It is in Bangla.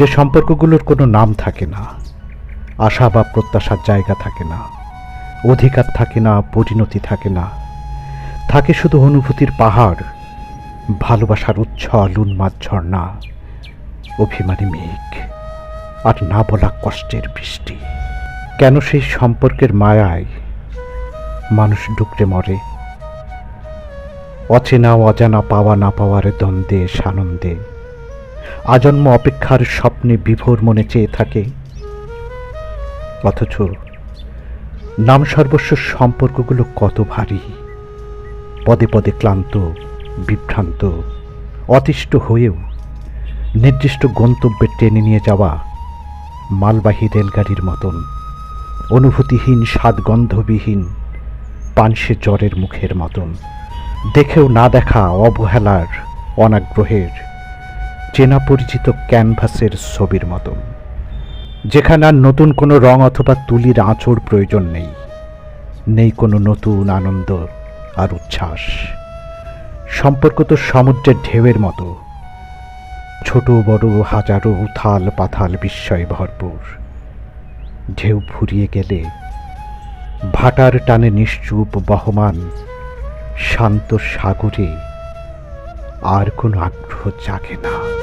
যে সম্পর্কগুলোর কোনো নাম থাকে না, আশা বা প্রত্যাশার জায়গা থাকে না, অধিকার থাকে না, পরিণতি থাকে না, থাকে শুধু অনুভূতির পাহাড়, ভালোবাসার উচ্ছল, উন্মাদ ঝর্ণা, অভিমানী মেঘ, আর না বলা কষ্টের বৃষ্টি। কেন সেই সম্পর্কের মায়ায় মানুষ ডুকরে মরে? অচেনা, অজানা, পাওয়া না পাওয়ার দ্বন্দ্বে, সানন্দে আজন্ম অপেক্ষার স্বপ্নে বিভোর মনে চেয়ে থাকে। অথচ নাম সর্বস্ব সম্পর্কগুলো কত ভারী। পদে পদে ক্লান্ত, বিভ্রান্ত, অতিষ্ঠ হয়েও নির্দিষ্ট গন্তব্যে টেনে নিয়ে যাওয়া মালবাহী রেলগাড়ির মতন, অনুভূতিহীন, স্বাদগন্ধবিহীন, পানসে জ্বরের মুখের মতন। দেখেও না দেখা অবহেলার, অনাগ্রহের চেনা পরিচিত ক্যানভাসের ছবির মতন যেখানে আর নতুন কোনো রং অথবা তুলির আঁচড় প্রয়োজন নেই। নেই কোনো নতুন আনন্দ আর উচ্ছ্বাস। সম্পর্ক তো সমুদ্রের ঢেউয়ের মতো। ছোট, বড়, হাজারো উথাল পাথাল বিস্ময়ে ভরপুর। ঢেউ ফুরিয়ে গেলে ভাটার টানে নিশ্চুপ বহমান শান্ত সাগরে আর কোনো আগ্রহ জাগে না।